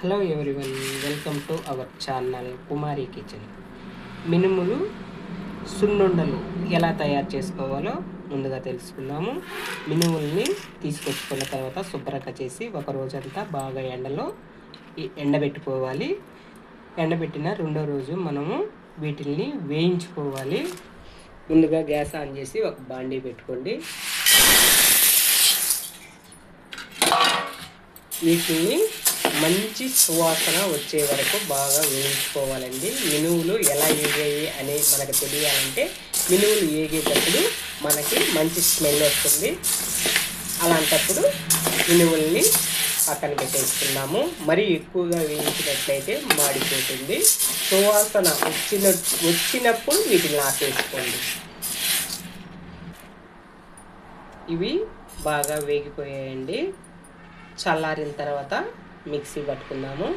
Hello everyone welcome to our channel Kumari kitchen. మినుములు సున్నుండలు ఎలా తయారు చేసుకోవాలో ముందుగా తెలుసుకున్నాము మినుముల్ని తీసుకొచ్చుకున్న తర్వాత శుభ్రంగా చేసి ఒక రోజంతా బాగా ఎండలో ఎండబెట్టుకోవాలి. ఎండబెట్టిన రెండో రోజు మనము వీటిల్ని వేయించుకోవాలి. ముందుగా గ్యాస్ ఆన్ చేసి ఒక బాండీ పెట్టుకోండి. వీటిని మళ్ళీ మంచి సువాసన వచ్చే వరకు బాగా వేయించుకోవాలండి. మినువులు ఎలా ఏగాయి అని మనకు తెలియాలంటే మినువులు ఏగేటప్పుడు మనకి మంచి స్మెల్ వస్తుంది. అలాంటప్పుడు మినువుల్ని పక్కన పెట్టేసుకున్నాము మరీ ఎక్కువగా వేయించినట్లయితే మాడిపోతుంది. సువాసన వచ్చిన వచ్చినప్పుడు వీటిని ఆపేసుకోండి ఇవి బాగా వేగిపోయాయండి. చల్లారిన తర్వాత మిక్సీ పట్టుకుందాము.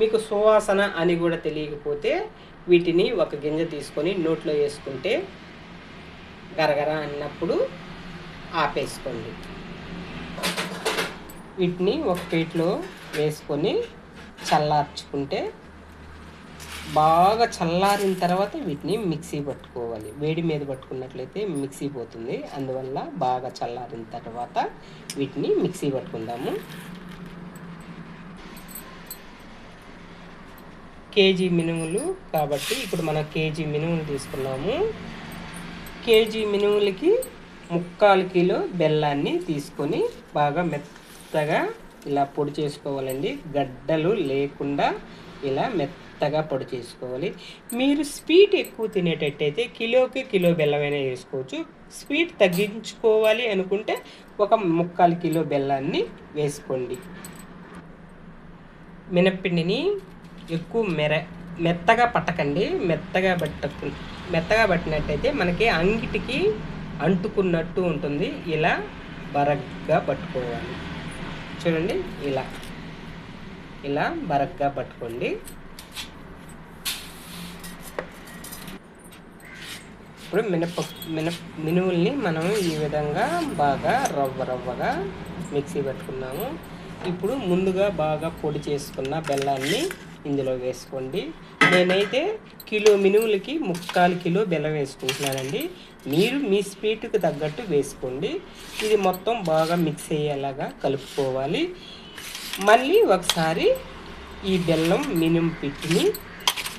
మీకు సువాసన అని కూడా తెలియకపోతే వీటిని ఒక గింజ తీసుకొని నోట్లో వేసుకుంటే గరగర అన్నప్పుడు ఆపేసుకోండి. వీటిని ఒక ప్లేట్లో వేసుకొని చల్లార్చుకుంటే బాగా చల్లారిన తర్వాత వీటిని మిక్సీ పట్టుకోవాలి. వేడి మీద పట్టుకున్నట్లయితే మిక్సీ పోతుంది. అందువల్ల బాగా చల్లారిన తర్వాత వీటిని మిక్సీ పట్టుకుందాము. కేజీ మినుములు కాబట్టి ఇప్పుడు మనం కేజీ మినుములు తీసుకున్నాము. కేజీ మినుములకి ముక్కాలు కిలో బెల్లాన్ని తీసుకొని బాగా మెత్తగా ఇలా పొడి చేసుకోవాలండి. గడ్డలు లేకుండా ఇలా మెత్తగా పొడి చేసుకోవాలి. మీరు స్వీట్ ఎక్కువ తినేటట్టయితే కిలోకి కిలో బెల్లమైనా వేసుకోవచ్చు. స్వీట్ తగ్గించుకోవాలి అనుకుంటే ఒక ముక్కాలు కిలో బెల్లాన్ని వేసుకోండి. మినప్పిండిని ఎక్కువ మెర మెత్తగా పట్టకండి. మెత్తగా పట్టకు మెత్తగా పట్టినట్టయితే మనకి అంగిటికి అంటుకున్నట్టు ఉంటుంది. ఇలా బరగ్గా పట్టుకోవాలి. చూడండి ఇలా. ఇలా బరగ్గా పట్టుకోండి. ఇప్పుడు మినప మిన మినువుల్ని మనం ఈ విధంగా బాగా రవ్వ రవ్వగా మిక్సీ పెట్టుకున్నాము. ఇప్పుడు ముందుగా బాగా పొడి చేసుకున్న బెల్లాన్ని ఇందులో వేసుకోండి. నేనైతే కిలో మినుములకి ముక్కాలు కిలో బెల్లం వేసుకుంటున్నానండి. మీరు మీ స్వీట్కి తగ్గట్టు వేసుకోండి. ఇది మొత్తం బాగా మిక్స్ అయ్యేలాగా కలుపుకోవాలి. మళ్ళీ ఒకసారి ఈ బెల్లం మినుము పిట్టిని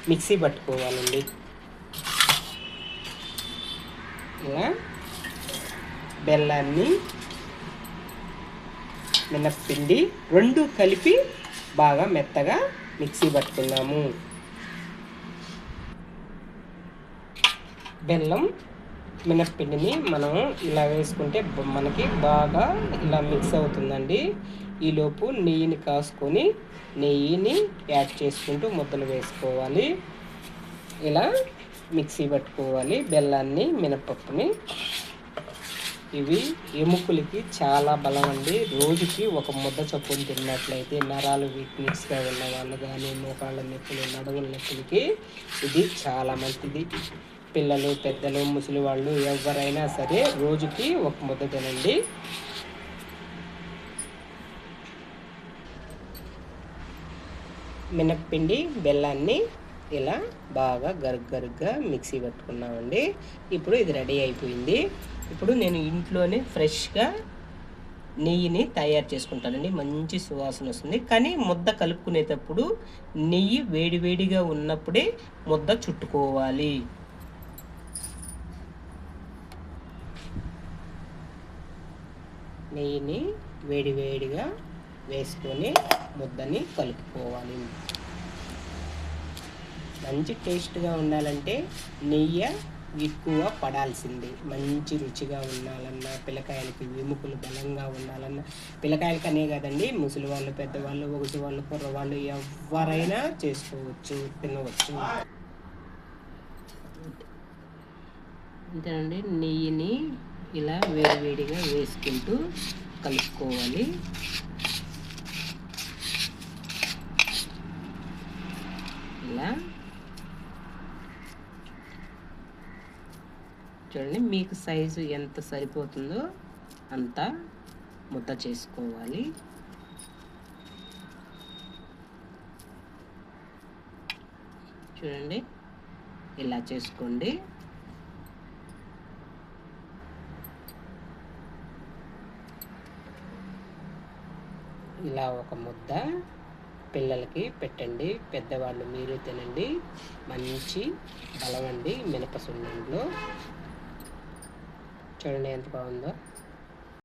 మిక్సీ పట్టుకోవాలండి. ఇలా బెల్లాన్ని మినప్పిండి రెండు కలిపి బాగా మెత్తగా మిక్సీ పట్టుకుందాము బెల్లం మినప్పిండిని మనం ఇలా వేసుకుంటే మనకి బాగా ఇలా మిక్స్ అవుతుందండి. ఈలోపు నెయ్యిని కాసుకొని నెయ్యిని యాడ్ చేసుకుంటూ ముద్దలు వేసుకోవాలి. ఇలా మిక్సీ పట్టుకోవాలి. బెల్లాన్ని మినపప్పుని ఇవి ఎముకలకి చాలా బలం అండి రోజుకి ఒక ముద్ద చొప్పున తిన్నట్లయితే నరాలు వీక్నెస్గా ఉన్న వాళ్ళు కానీ మోకాళ్ళ నొప్పులు నడుముల నొప్పులకి ఇది చాలా మంచిది. పిల్లలు పెద్దలు ముసలి వాళ్ళు ఎవరైనా సరే రోజుకి ఒక ముద్ద తినండి. మినప్పిండి బెల్లాన్ని ఇలా బాగా గరుగ్గరుగ్గా మిక్సీ పట్టుకున్నామండి. ఇప్పుడు ఇది రెడీ అయిపోయింది. ఇప్పుడు నేను ఇంట్లోనే ఫ్రెష్గా నెయ్యిని తయారు చేసుకుంటానండి. మంచి సువాసన వస్తుంది. కానీ ముద్ద కలుపుకునేటప్పుడు నెయ్యి వేడివేడిగా ఉన్నప్పుడే ముద్ద చుట్టుకోవాలి. నెయ్యిని వేడివేడిగా వేసుకొని ముద్దని కలుపుకోవాలి. మంచి టేస్ట్గా ఉండాలంటే నెయ్యి ఎక్కువ పడాల్సిందే. మంచి రుచిగా ఉండాలన్నా పిల్లకాయలకి ఎముకలు బలంగా ఉండాలన్నా. పిల్లకాయలకనే కదండి ముసలి వాళ్ళు పెద్దవాళ్ళు ఒకటి వాళ్ళు కుర్రవాళ్ళు ఎవరైనా చేసుకోవచ్చు తినవచ్చు. అంతేనండి నెయ్యిని ఇలా వేడివేడిగా వేసుకుంటూ కలుపుకోవాలి. ఇలా చూడండి. మీకు సైజు ఎంత సరిపోతుందో అంత ముద్ద చేసుకోవాలి. చూడండి. ఇలా చేసుకోండి. ఇలా ఒక ముద్ద పిల్లలకి పెట్టండి. పెద్దవాళ్ళు మీరు తినండి. మంచి బలవండి మినప సున్నంలో. చూడండి ఎంత బాగుందో